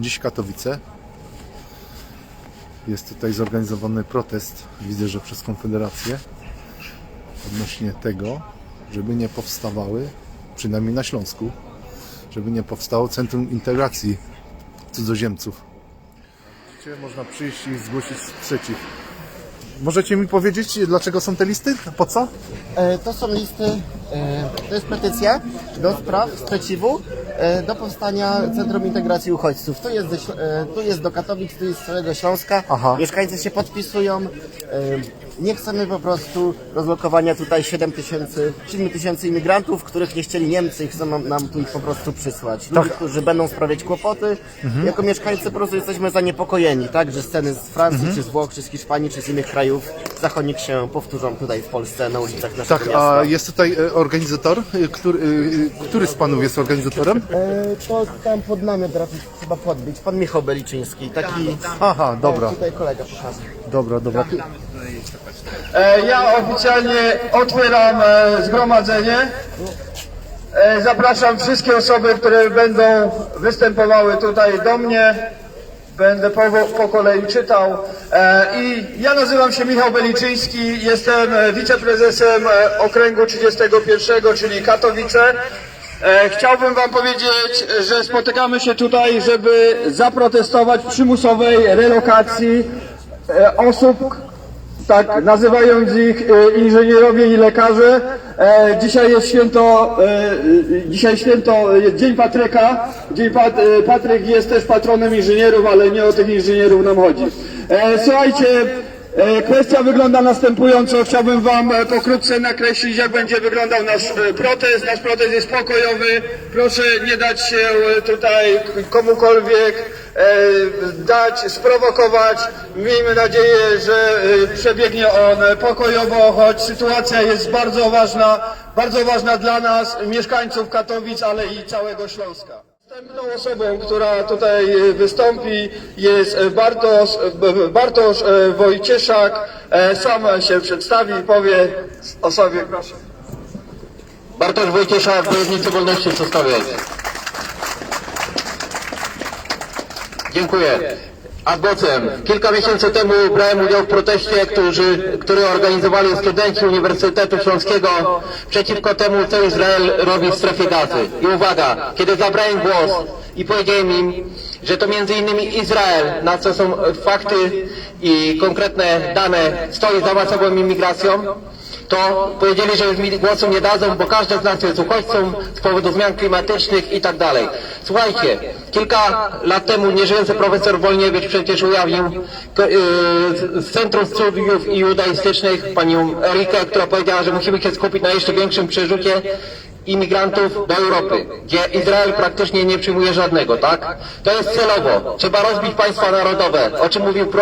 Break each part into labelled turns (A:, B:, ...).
A: Dziś Katowice. Jest tutaj zorganizowany protest, widzę, że przez Konfederację, odnośnie tego, żeby nie powstawały, przynajmniej na Śląsku, żeby nie powstało Centrum Integracji Cudzoziemców. Gdzie można przyjść i zgłosić sprzeciw? Możecie mi powiedzieć, dlaczego są te listy? Po co?
B: E, To są listy, e, to jest petycja do spraw sprzeciwu do powstania Centrum Integracji Uchodźców. Tu jest, e, tu jest do Katowic, tu jest z całego Śląska.
A: Aha.
B: Mieszkańcy się podpisują. Nie chcemy po prostu rozlokowania tutaj 7 tysięcy 7 tysięcy imigrantów, których nie chcieli Niemcy i chcą nam, nam tu ich po prostu przysłać. Ludzi, którzy będą sprawiać kłopoty. Jako mieszkańcy po prostu jesteśmy zaniepokojeni, tak, że sceny z Francji, czy z Włoch, czy z Hiszpanii, czy z innych krajów zachodnich się powtórzą tutaj w Polsce na ulicach naszego
A: Tak,
B: miasta.
A: a jest tutaj e, organizator. E, Który, e, który z panów jest organizatorem?
B: E, To tam pod namiot teraz trzeba podbić. Pan Michał Beliczyński, taki...
A: Aha, dobra,
B: Tutaj kolega pokaże.
A: Dobra, dobra.
C: E, Ja oficjalnie otwieram e, zgromadzenie. E, Zapraszam wszystkie osoby, które będą występowały tutaj do mnie. Będę po, po kolei czytał. I ja nazywam się Michał Beliczyński, jestem wiceprezesem okręgu 31, czyli Katowice. Chciałbym Wam powiedzieć, że spotykamy się tutaj, żeby zaprotestować przymusowej relokacji osób, tak, nazywając ich e, inżynierowie i lekarze. E, dzisiaj jest święto, e, e, dzisiaj święto, e, Dzień Patryka. Dzień Pat, e, Patryk jest też patronem inżynierów, ale nie o tych inżynierów nam chodzi. E, słuchajcie, e, kwestia wygląda następująco. Chciałbym Wam e, pokrótce nakreślić, jak będzie wyglądał nasz e, protest. Nasz protest jest pokojowy. Proszę nie dać się e, tutaj komukolwiek e, dać, sprowokować. Miejmy nadzieję, że e, przebiegnie on pokojowo, choć sytuacja jest bardzo ważna, bardzo ważna dla nas, mieszkańców Katowic, ale i całego Śląska. Następną osobą, która tutaj e, wystąpi jest e, Bartosz, e, Bartosz Wojcieszak. Sam się przedstawi i powie o sobie, proszę.
D: Bartosz Wojcieszak, Wojownicy Wolności Przedstawiać. Dziękuję. Adwocem. Kilka miesięcy temu brałem udział w proteście, którzy, który organizowali studenci Uniwersytetu Śląskiego przeciwko temu, co Izrael robi w strefie gazy. I uwaga, kiedy zabrałem głos i powiedziałem im, że to między innymi Izrael, na co są fakty i konkretne dane, stoi za masową imigracją, to powiedzieli, że już mi głosu nie dadzą, bo każdy z nas jest uchodźcą z powodu zmian klimatycznych i tak dalej. Słuchajcie, kilka lat temu nieżyjący profesor Wolniewicz przecież ujawnił yy, z Centrum Studiów Judaistycznych panią Erikę, która powiedziała, że musimy się skupić na jeszcze większym przerzucie imigrantów do Europy, gdzie Izrael praktycznie nie przyjmuje żadnego, tak? To jest celowo. Trzeba rozbić państwa narodowe, o czym mówił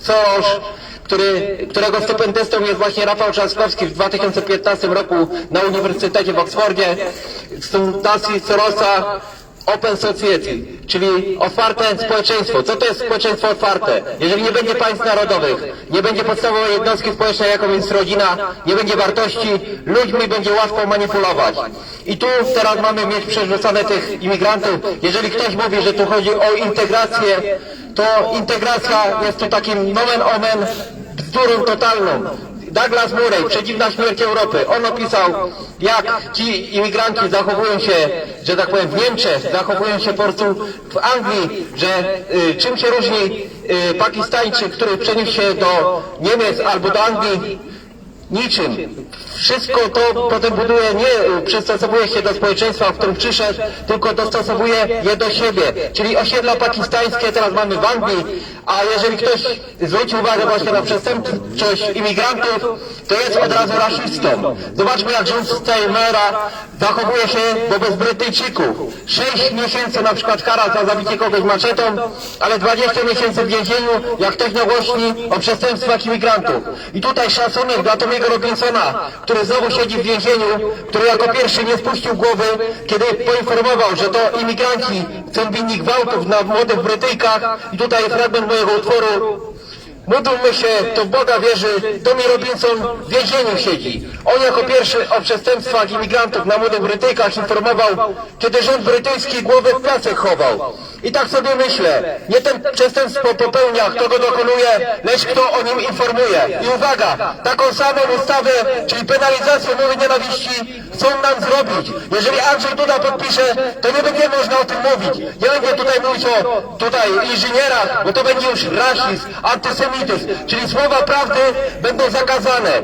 D: Soros, który, którego stypendystą jest właśnie Rafał Trzaskowski w 2015 roku na Uniwersytecie w Oksfordzie z fundacji Sorosa Open Society, czyli otwarte społeczeństwo. Co to jest społeczeństwo otwarte? Jeżeli nie będzie państw narodowych, nie będzie podstawowej jednostki społecznej, jaką jest rodzina, nie będzie wartości, ludźmi będzie łatwo manipulować. I tu teraz mamy mieć przerzucone tych imigrantów. Jeżeli ktoś mówi, że tu chodzi o integrację, to integracja jest tu takim nomen omen bzdurą totalną. Douglas Murray, Przeciwna śmierć Europy, on opisał, jak ci imigranci zachowują się, że tak powiem, w Niemczech, zachowują się po w Anglii, że y, czym się różni y, Pakistańczyk, który przeniósł się do Niemiec albo do Anglii, Niczym. Wszystko to potem buduje, nie przystosowuje się do społeczeństwa, w którym przyszedł, tylko dostosowuje je do siebie. Czyli osiedla pakistańskie teraz mamy w Anglii, a jeżeli ktoś zwróci uwagę właśnie na przestępczość imigrantów, to jest od razu rasistą. Zobaczmy jak rząd Steinmera zachowuje się wobec Brytyjczyków. 6 miesięcy na przykład kara za zabicie kogoś maczetą, ale 20 miesięcy w więzieniu, jak ktoś nagłośni o przestępstwach imigrantów. I tutaj szacunek dla Tomiego Robinsona, który znowu siedzi w więzieniu, który jako pierwszy nie spuścił głowy, kiedy poinformował, że to imigranci są winni gwałtów na młodych Brytyjkach. I tutaj fragment mojego utworu Módlmy się, to w Boga wierzy, Tommy Robinson w więzieniu siedzi. On jako pierwszy o przestępstwach imigrantów na młodych Brytyjkach informował, kiedy rząd brytyjski głowę w piasek chował. I tak sobie myślę, nie ten przestępstwo popełnia, kto go dokonuje, lecz kto o nim informuje. I uwaga, taką samą ustawę, czyli penalizację mowy nienawiści chcą nam zrobić. Jeżeli Andrzej Duda podpisze, to nie będzie można o tym mówić. Nie będzie tutaj mówić o tutaj inżynierach, bo to będzie już rasizm, antysemityzm, czyli słowa prawdy będą zakazane.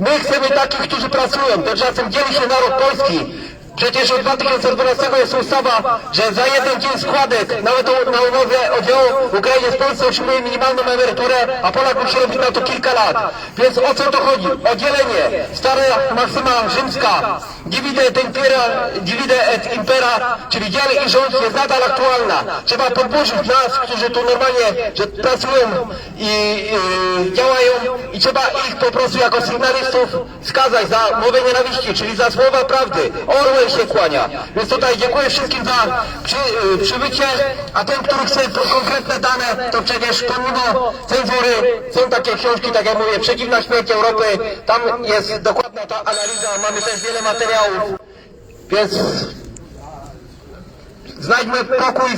D: My chcemy takich, którzy pracują, tymczasem dzieli się naród polski. Przecież od 2012 jest ustawa, że za jeden dzień składek, nawet na umowę o dzieło Ukrainie w Polsce otrzymuje minimalną emeryturę, a Polak musi robić na to kilka lat. Więc o co to chodzi? O dzielenie. Stara maksyma rzymska, divide et impera, divide et impera, czyli dziel i rząd jest nadal aktualna. Trzeba podburzyć nas, którzy tu normalnie że pracują i i działają i trzeba ich po prostu jako sygnalistów skazać za mowę nienawiści, czyli za słowa prawdy. Orwell się kłania. Więc tutaj dziękuję wszystkim za przy, y, przybycie, a ten, który chce konkretne dane, to przecież pomimo cenzury są takie książki, tak jak mówię, Przeciwna śmierć Europy, tam jest dokładna ta analiza, mamy też wiele materiałów, więc Znajdźmy pokój,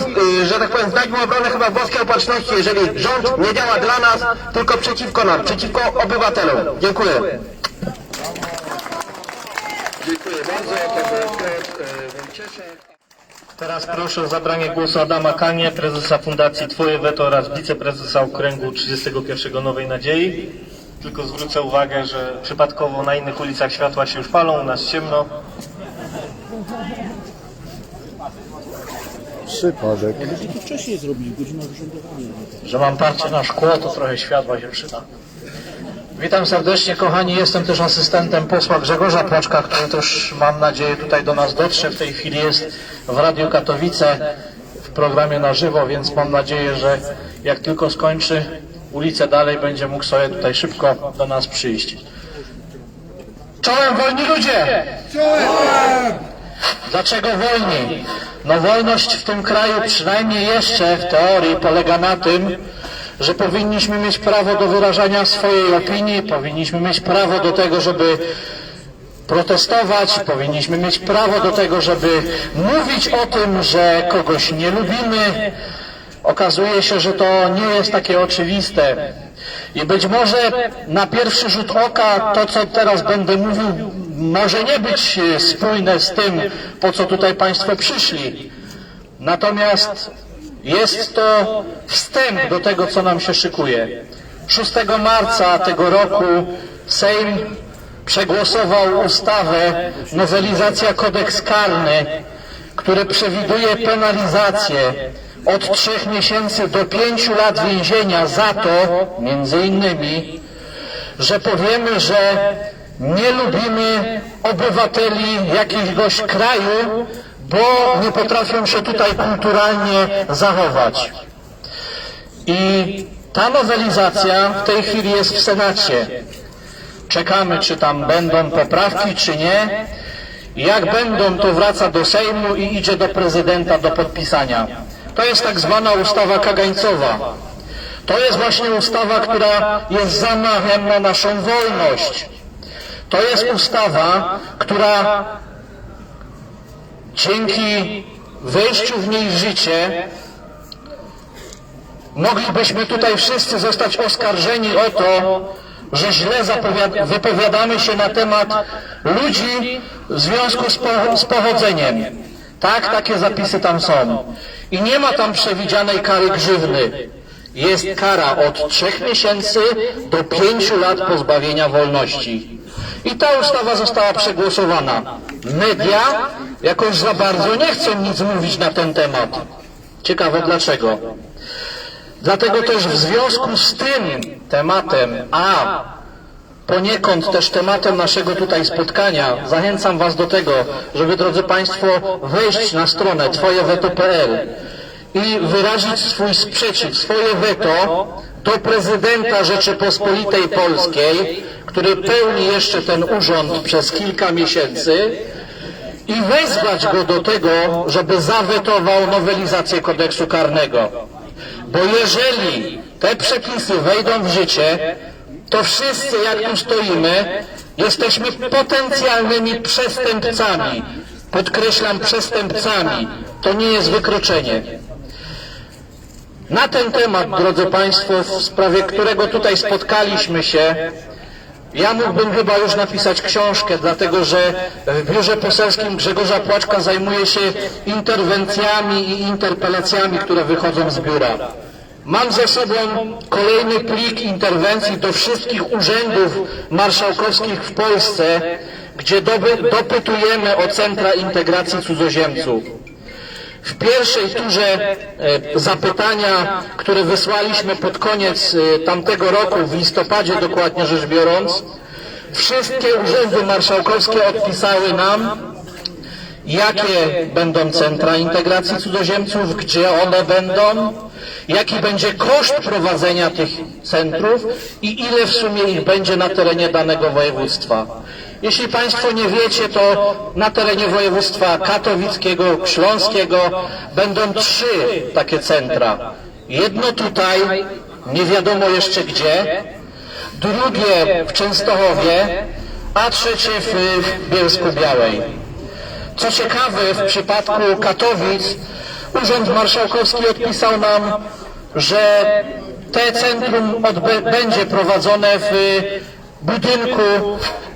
D: y, że tak powiem, znajdźmy obronę chyba w boskiej opatrzności, jeżeli rząd nie działa dla nas, tylko przeciwko nam, przeciwko obywatelom. Dziękuję. Dziękuję bardzo.
E: Teraz proszę o zabranie głosu Adama Kanie, prezesa Fundacji Twoje Weto oraz wiceprezesa Okręgu 31 Nowej Nadziei. Tylko zwrócę uwagę, że przypadkowo na innych ulicach światła się już palą, u nas ciemno.
A: Przypadek.
E: Że mam parcie na szkło, to trochę światła się przyda. Witam serdecznie kochani, jestem też asystentem posła Grzegorza Płaczka, który też mam nadzieję tutaj do nas dotrze. W tej chwili jest w Radiu Katowice w programie na żywo, więc mam nadzieję, że jak tylko skończy ulicę dalej, będzie mógł sobie tutaj szybko do nas przyjść. Czołem wolni ludzie! Dlaczego wolni? No wolność w tym kraju przynajmniej jeszcze w teorii polega na tym, że powinniśmy mieć prawo do wyrażania swojej opinii, powinniśmy mieć prawo do tego, żeby protestować, powinniśmy mieć prawo do tego, żeby mówić o tym, że kogoś nie lubimy. Okazuje się, że to nie jest takie oczywiste. I być może na pierwszy rzut oka to, co teraz będę mówił, może nie być spójne z tym, po co tutaj Państwo przyszli. Natomiast jest to wstęp do tego, co nam się szykuje. 6 marca tego roku Sejm przegłosował ustawę, nowelizacja kodeks karny, który przewiduje penalizację od trzech miesięcy do pięciu lat więzienia za to, między innymi, że powiemy, że nie lubimy obywateli jakiegoś kraju, bo nie potrafią się tutaj kulturalnie zachować. I ta nowelizacja w tej chwili jest w Senacie. Czekamy, czy tam będą poprawki, czy nie. Jak będą, to wraca do Sejmu i idzie do prezydenta do podpisania. To jest tak zwana ustawa kagańcowa. To jest właśnie ustawa, która jest zamachem na naszą wolność. To jest ustawa, która dzięki wejściu w niej w życie moglibyśmy tutaj wszyscy zostać oskarżeni o to, że źle wypowiadamy się na temat ludzi w związku z, po- z pochodzeniem. Tak, takie zapisy tam są. I nie ma tam przewidzianej kary grzywny. Jest kara od trzech miesięcy do pięciu lat pozbawienia wolności. I ta ustawa została przegłosowana. Media jakoś za bardzo nie chcą nic mówić na ten temat. Ciekawe dlaczego. Dlatego też w związku z tym tematem, a poniekąd też tematem naszego tutaj spotkania, zachęcam Was do tego, żeby drodzy Państwo wejść na stronę twojeweto.pl i wyrazić swój sprzeciw, swoje weto do prezydenta Rzeczypospolitej Polskiej, który pełni jeszcze ten urząd przez kilka miesięcy i wezwać go do tego, żeby zawetował nowelizację kodeksu karnego. Bo jeżeli te przepisy wejdą w życie, to wszyscy, jak tu stoimy, jesteśmy potencjalnymi przestępcami. Podkreślam, przestępcami. To nie jest wykroczenie. Na ten temat, drodzy Państwo, w sprawie którego tutaj spotkaliśmy się, ja mógłbym chyba już napisać książkę, dlatego że w biurze poselskim Grzegorza Płaczka zajmuje się interwencjami i interpelacjami, które wychodzą z biura. Mam ze sobą kolejny plik interwencji do wszystkich urzędów marszałkowskich w Polsce, gdzie dopytujemy o centra integracji cudzoziemców. W pierwszej turze e, zapytania, które wysłaliśmy pod koniec e, tamtego roku, w listopadzie dokładnie rzecz biorąc, wszystkie urzędy marszałkowskie odpisały nam, jakie będą centra integracji cudzoziemców, gdzie one będą, jaki będzie koszt prowadzenia tych centrów i ile w sumie ich będzie na terenie danego województwa. Jeśli Państwo nie wiecie, to na terenie województwa katowickiego, śląskiego będą trzy takie centra. Jedno tutaj, nie wiadomo jeszcze gdzie, drugie w Częstochowie, a trzecie w, Bielsku Białej. Co ciekawe, w przypadku Katowic Urząd Marszałkowski odpisał nam, że te centrum będzie prowadzone w budynku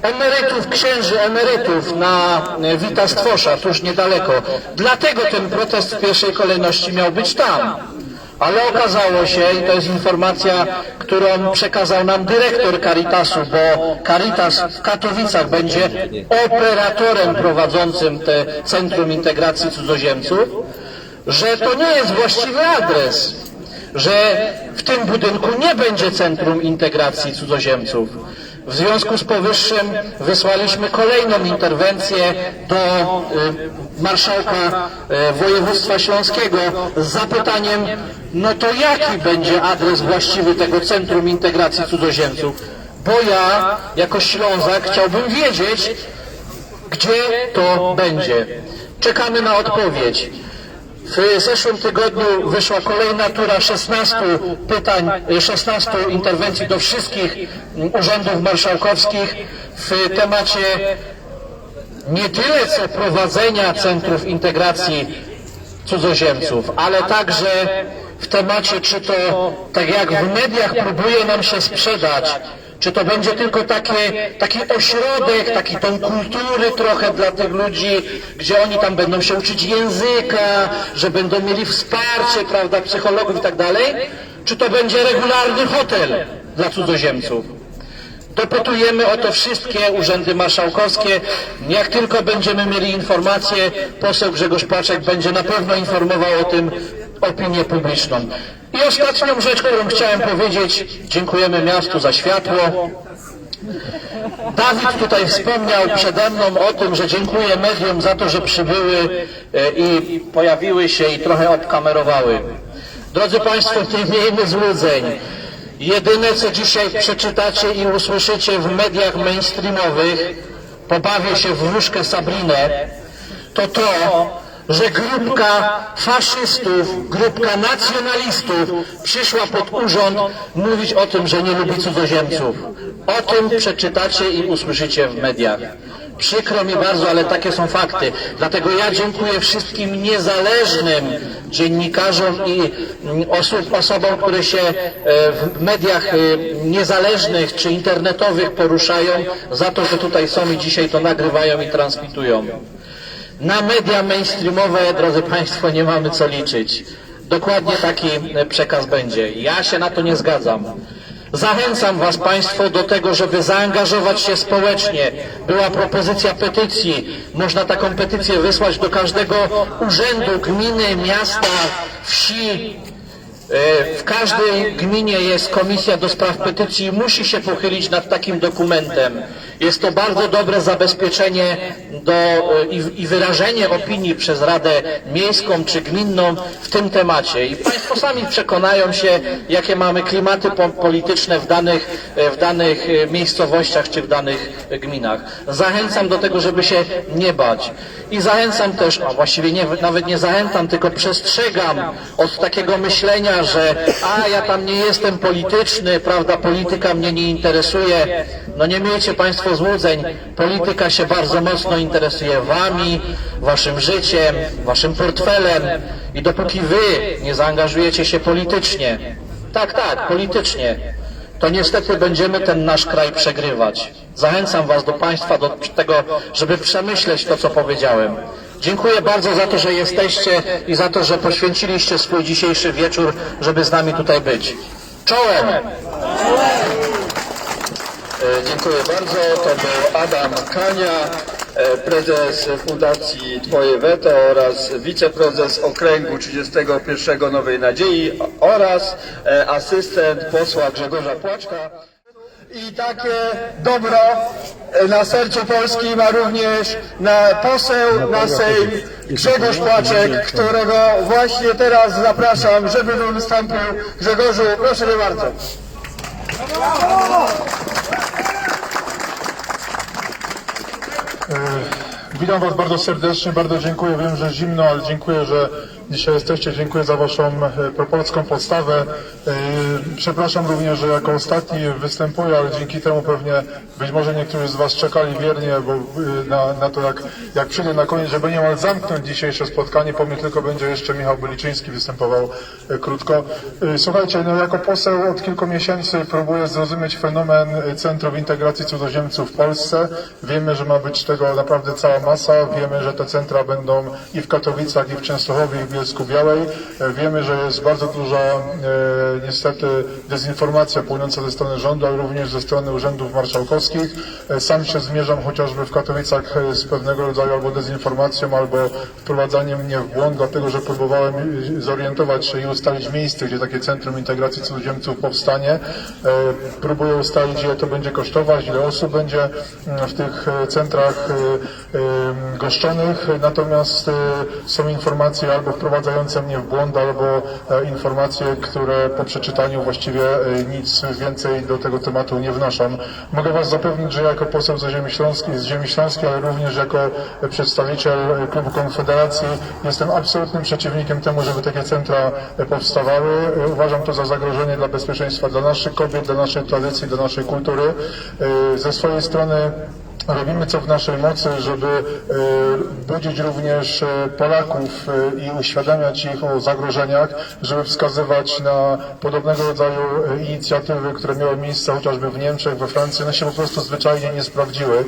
E: emerytów, księży emerytów na Wita Stwosza, tuż niedaleko. Dlatego ten protest w pierwszej kolejności miał być tam. Ale okazało się, i to jest informacja, którą przekazał nam dyrektor Caritasu, bo Caritas w Katowicach będzie operatorem prowadzącym te Centrum Integracji Cudzoziemców, że to nie jest właściwy adres, że w tym budynku nie będzie Centrum Integracji Cudzoziemców. W związku z powyższym wysłaliśmy kolejną interwencję do y, marszałka y, województwa śląskiego z zapytaniem, no to jaki będzie adres właściwy tego Centrum Integracji Cudzoziemców? Bo ja jako Ślązak chciałbym wiedzieć, gdzie to będzie. Czekamy na odpowiedź. W zeszłym tygodniu wyszła kolejna tura 16 pytań, 16 interwencji do wszystkich urzędów marszałkowskich w temacie nie tyle co prowadzenia centrów integracji cudzoziemców, ale także w temacie, czy to, tak jak w mediach próbuje nam się sprzedać, czy to będzie tylko takie, taki ośrodek, taki dom kultury trochę dla tych ludzi, gdzie oni tam będą się uczyć języka, że będą mieli wsparcie, prawda, psychologów i tak dalej, czy to będzie regularny hotel dla cudzoziemców. Dopytujemy o to wszystkie urzędy marszałkowskie. Jak tylko będziemy mieli informacje, poseł Grzegorz Paczek będzie na pewno informował o tym opinię publiczną. I ostatnią rzecz, którą chciałem powiedzieć, dziękujemy miastu za światło. Dawid tutaj wspomniał przede mną o tym, że dziękuję mediom za to, że przybyły e, i pojawiły się i trochę obkamerowały. Drodzy Państwo, nie miejmy złudzeń. Jedyne, co dzisiaj przeczytacie i usłyszycie w mediach mainstreamowych, pobawię się w wróżkę Sabrinę, to to, że grupka faszystów, grupka nacjonalistów przyszła pod urząd mówić o tym, że nie lubi cudzoziemców. O tym przeczytacie i usłyszycie w mediach. Przykro mi bardzo, ale takie są fakty. Dlatego ja dziękuję wszystkim niezależnym dziennikarzom i mm, osób, osobom, które się e, w mediach e, niezależnych czy internetowych poruszają, za to, że tutaj są i dzisiaj to nagrywają i transmitują. Na media mainstreamowe, drodzy Państwo, nie mamy co liczyć. Dokładnie taki e, przekaz będzie. Ja się na to nie zgadzam. Zachęcam Was Państwo do tego, żeby zaangażować się społecznie. Była propozycja petycji. Można taką petycję wysłać do każdego urzędu, gminy, miasta, wsi, E, W każdej gminie jest komisja do spraw petycji i musi się pochylić nad takim dokumentem. Jest to bardzo dobre zabezpieczenie do, e, i, i wyrażenie opinii przez Radę Miejską czy Gminną w tym temacie. I Państwo sami przekonają się, jakie mamy klimaty po, polityczne w danych, e, w danych e, miejscowościach czy w danych gminach. Zachęcam do tego, żeby się nie bać. I zachęcam też, a właściwie nie, nawet nie zachęcam, tylko przestrzegam od takiego myślenia, że a ja tam nie jestem polityczny, prawda, polityka mnie nie interesuje. No nie miejcie Państwo złudzeń. Polityka się bardzo mocno interesuje Wami, Waszym życiem, Waszym portfelem i dopóki Wy nie zaangażujecie się politycznie, tak, tak, politycznie, to niestety będziemy ten nasz kraj przegrywać. Zachęcam Was do Państwa do tego, żeby przemyśleć to, co powiedziałem. Dziękuję bardzo za to, że jesteście i za to, że poświęciliście swój dzisiejszy wieczór, żeby z nami tutaj być. Czołem!
C: E, Dziękuję bardzo. To był Adam Kania, e, prezes Fundacji Twoje Weto oraz wiceprezes Okręgu 31 Nowej Nadziei oraz e, asystent posła Grzegorza Płaczka. I takie dobro na sercu Polski ma również na poseł na Sejm Grzegorz Płaczek, którego właśnie teraz zapraszam, żeby wystąpił. Grzegorzu, proszę bardzo.
F: Witam Was bardzo serdecznie, bardzo dziękuję. Wiem, że zimno, ale dziękuję, że dzisiaj jesteście. Dziękuję za Waszą e, propolską postawę. E, Przepraszam również, że jako ostatni występuję, ale dzięki temu pewnie być może niektórzy z Was czekali wiernie bo, e, na, na to, jak, jak przyjdę na koniec, żeby niemal zamknąć dzisiejsze spotkanie. Po mnie tylko będzie jeszcze Michał Byliczyński występował krótko. Słuchajcie, no jako poseł od kilku miesięcy próbuję zrozumieć fenomen Centrum Integracji Cudzoziemców w Polsce. Wiemy, że ma być tego naprawdę cała masa. Wiemy, że te centra będą i w Katowicach, i w Częstochowie, i w Bielsku Białej. E, Wiemy, że jest bardzo duża e, niestety dezinformacja płynąca ze strony rządu, ale również ze strony urzędów marszałkowskich. E, Sam się zmierzam chociażby w Katowicach z pewnego rodzaju albo dezinformacją, albo wprowadzaniem mnie w błąd, dlatego że próbowałem zorientować się i ustalić miejsce, gdzie takie Centrum Integracji Cudzoziemców powstanie. Próbuję ustalić, ile to będzie kosztować, ile osób będzie mm, w tych centrach goszczonych, natomiast są informacje albo wprowadzające mnie w błąd, albo e, informacje, które po przeczytaniu właściwie e, nic więcej do tego tematu nie wnoszą. Mogę Was zapewnić, że jako poseł ze ziemi śląskiej, z ziemi śląskiej, ale również jako e, przedstawiciel klubu Konfederacji jestem absolutnym przeciwnikiem temu, żeby takie centra powstawały. Uważam to za zagrożenie dla bezpieczeństwa dla naszych kobiet, dla naszej tradycji, dla naszej kultury. Ze swojej strony Robimy co w naszej mocy, żeby e, budzić również e, Polaków e, i uświadamiać ich o zagrożeniach, żeby wskazywać na podobnego rodzaju inicjatywy, które miały miejsce chociażby w Niemczech, we Francji, one się po prostu zwyczajnie nie sprawdziły.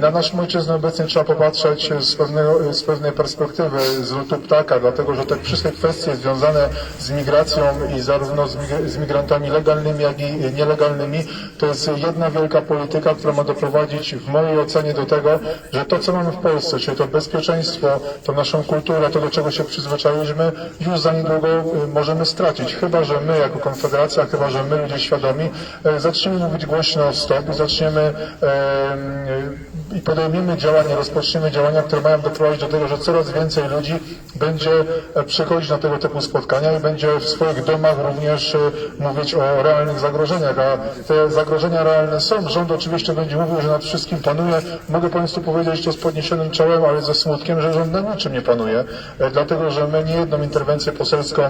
F: Na naszą ojczyznę obecnie trzeba popatrzeć z, pewnego, z pewnej perspektywy, z lotu ptaka, dlatego że te wszystkie kwestie związane z migracją i zarówno z migrantami legalnymi, jak i nielegalnymi, to jest jedna wielka polityka, która ma doprowadzić w mojej ocenie do tego, że to, co mamy w Polsce, czyli to bezpieczeństwo, to naszą kulturę, to, do czego się przyzwyczailiśmy, już za niedługo y, możemy stracić. Chyba, że my jako Konfederacja, chyba, że my ludzie świadomi, e, zaczniemy mówić głośno o stop i zaczniemy i podejmiemy działania, rozpoczniemy działania, które mają doprowadzić do tego, że coraz więcej ludzi będzie e, przychodzić na tego typu spotkania i będzie w swoich domach również e, mówić o realnych zagrożeniach, a te zagrożenia realne są. Rząd oczywiście będzie mówił, że nad wszystkim panuje. Mogę Państwu powiedzieć to z podniesionym czołem, ale ze smutkiem, że rząd nad niczym nie panuje, e, dlatego że my nie jedną interwencję poselską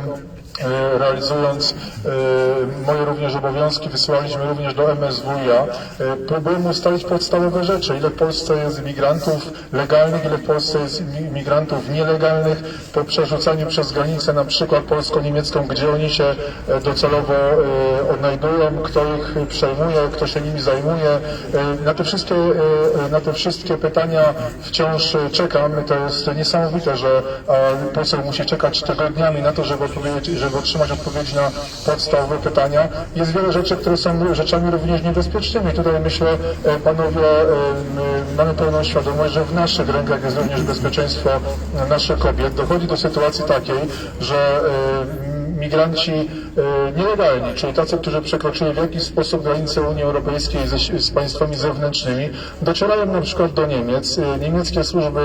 F: realizując e, moje również obowiązki, wysyłaliśmy również do MSWiA. E, Próbujemy ustalić podstawowe rzeczy, ile w Polsce jest migrantów legalnych, ile w Polsce jest mi- migrantów nielegalnych, po przerzucaniu przez granicę na przykład polsko-niemiecką, gdzie oni się docelowo odnajdują, kto ich przejmuje, kto się nimi zajmuje. Na te wszystkie, na te wszystkie pytania wciąż czekam. To jest niesamowite, że poseł musi czekać tygodniami na to, żeby, odpowiedzieć, żeby otrzymać odpowiedzi na podstawowe pytania. Jest wiele rzeczy, które są rzeczami również niebezpiecznymi. Tutaj myślę, e, panowie, e, my mamy pełną świadomość, że w naszych rękach jest również bezpieczeństwo naszych kobiet. Dochodzi do sytuacji takiej, że e, migranci nielegalni, czyli tacy, którzy przekroczyli w jakiś sposób granice Unii Europejskiej z państwami zewnętrznymi, docierają na przykład do Niemiec. Niemieckie służby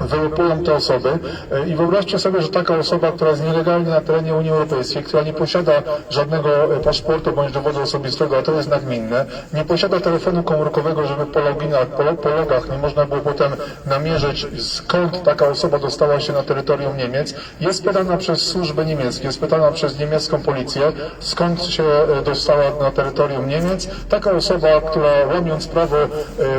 F: wyłupują te osoby. E, i wyobraźcie sobie, że taka osoba, która jest nielegalnie na terenie Unii Europejskiej, która nie posiada żadnego e, paszportu bądź dowodu osobistego, a to jest nagminne, nie posiada telefonu komórkowego, żeby po loginach, po, po logach nie można było potem namierzyć skąd taka osoba dostała się na terytorium Niemiec, jest pytana przez służby niemieckie, jest pytana przez niemiecką policję, skąd się e, dostała na terytorium Niemiec. Taka osoba, która łamiąc prawo,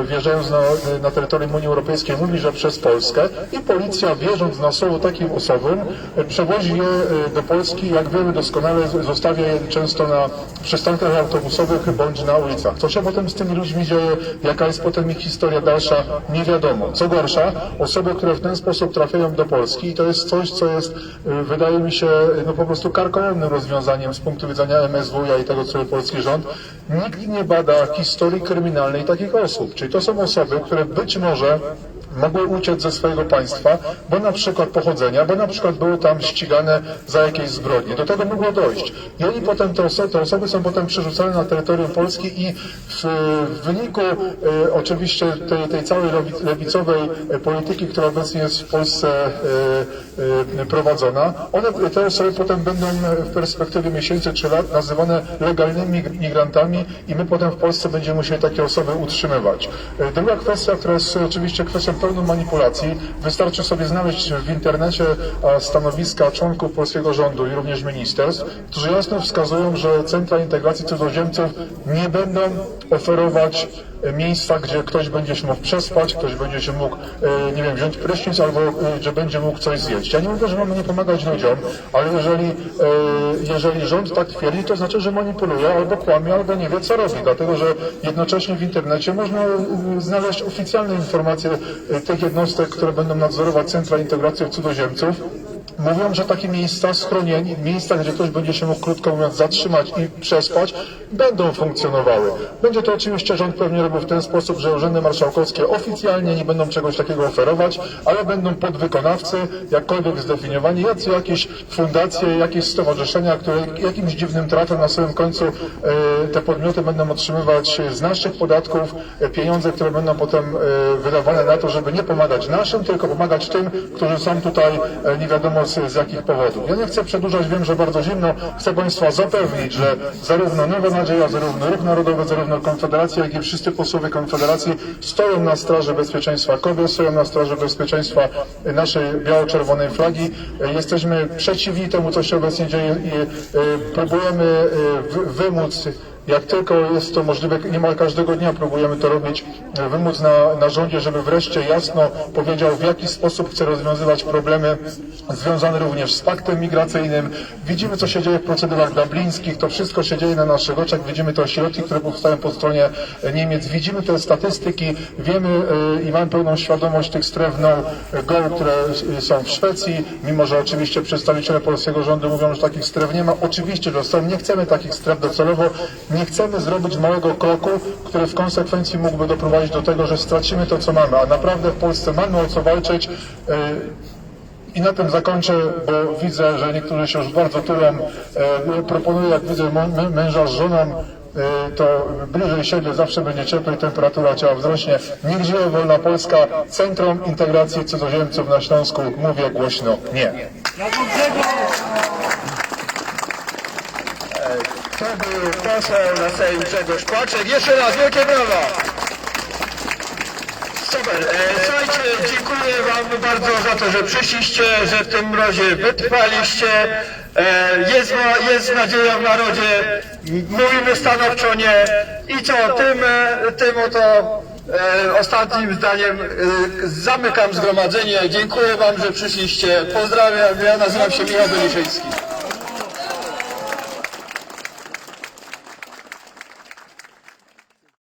F: wjeżdżając na, na terytorium Unii Europejskiej, mówi, że przez Polskę i policja, wierząc na słowo takim osobom, przewozi je e, do Polski, jak wiemy doskonale, zostawia je często na przystankach autobusowych bądź na ulicach. Co się potem z tymi ludźmi dzieje, jaka jest potem ich historia dalsza, nie wiadomo. Co gorsza, osoby, które w ten sposób trafiają do Polski i to jest coś, co jest, e, wydaje mi się, e, no po prostu karkołomnym rozwiązaniem z punktu widzenia MSWiA i tego, co robi polski rząd. Nikt nie bada historii kryminalnej takich osób. Czyli to są osoby, które być może mogły uciec ze swojego państwa, bo na przykład pochodzenia, bo na przykład były tam ścigane za jakieś zbrodnie. Do tego mogło dojść. I oni potem, te osoby, te osoby są potem przerzucane na terytorium Polski i w, w wyniku e, oczywiście tej, tej całej lewi- lewicowej e, polityki, która obecnie jest w Polsce e, e, prowadzona, one, te osoby potem będą w perspektywie miesięcy czy lat nazywane legalnymi migrantami i my potem w Polsce będziemy musieli takie osoby utrzymywać. E, Druga kwestia, która jest oczywiście kwestią pełną manipulacji, wystarczy sobie znaleźć w internecie e, stanowiska członków polskiego rządu i również ministerstw, którzy jasno wskazują, że centra integracji cudzoziemców nie będą oferować e, miejsca, gdzie ktoś będzie się mógł przespać, ktoś będzie się mógł, e, nie wiem, wziąć prysznic albo e, że będzie mógł coś zjeść. Ja nie mówię, że mamy nie pomagać ludziom, ale jeżeli, jeżeli rząd tak twierdzi, to znaczy, że manipuluje albo kłamie, albo nie wie, co robi, dlatego że jednocześnie w internecie można znaleźć oficjalne informacje tych jednostek, które będą nadzorować centra integracji cudzoziemców, Mówią, że takie miejsca schronieni, miejsca, gdzie ktoś będzie się mógł, krótko mówiąc, zatrzymać i przespać, będą funkcjonowały. Będzie to oczywiście rząd pewnie robił w ten sposób, że urzędy marszałkowskie oficjalnie nie będą czegoś takiego oferować, ale będą podwykonawcy, jakkolwiek zdefiniowani, jacy jakieś fundacje, jakieś stowarzyszenia, które jakimś dziwnym trafem na samym końcu e, te podmioty będą otrzymywać z naszych podatków e, pieniądze, które będą potem e, wydawane na to, żeby nie pomagać naszym, tylko pomagać tym, którzy są tutaj e, nie wiadomo z, jakich powodów. Ja nie chcę przedłużać, wiem, że bardzo zimno. Chcę Państwa zapewnić, że zarówno Nowa Nadzieja, zarówno Ruch Narodowy, zarówno Konfederacja, jak i wszyscy posłowie Konfederacji stoją na straży bezpieczeństwa kobiet, stoją na straży bezpieczeństwa naszej biało-czerwonej flagi. Jesteśmy przeciwni temu, co się obecnie dzieje i e, próbujemy e, wy- wymóc jak tylko jest to możliwe, niemal każdego dnia próbujemy to robić, e, wymóc na, na rządzie, żeby wreszcie jasno powiedział, w jaki sposób chce rozwiązywać problemy związane również z paktem migracyjnym. Widzimy, co się dzieje w procedurach dublińskich, to wszystko się dzieje na naszych oczach, widzimy te ośrodki, które powstają po stronie e, Niemiec, widzimy te statystyki, wiemy e, i mamy pełną świadomość tych stref no-go, które są w Szwecji, mimo że oczywiście przedstawiciele polskiego rządu mówią, że takich stref nie ma. Oczywiście, że są, nie chcemy takich stref docelowo, nie chcemy zrobić małego kroku, który w konsekwencji mógłby doprowadzić do tego, że stracimy to, co mamy, a naprawdę w Polsce mamy o co walczyć. E, I na tym zakończę, bo widzę, że niektórzy się już bardzo tulą. E, proponuję, jak widzę męża z żoną, e, to bliżej siebie zawsze będzie cieplej, temperatura ciała wzrośnie. Niech żyje wolna Polska, Centrum Integracji Cudzoziemców na Śląsku. Mówię głośno nie.
C: To był poseł na Sejm Grzegorz Płaczek. Jeszcze raz wielkie brawa! Super. E, słuchajcie, dziękuję Wam bardzo za to, że przyszliście, że w tym mrozie wytrwaliście. E, jest, jest nadzieja w narodzie. Mówimy stanowczo nie. I co, tym, e, tym oto ostatnim zdaniem zamykam zgromadzenie. Dziękuję Wam, że przyszliście. Pozdrawiam. Ja nazywam się Michał Beliszyński.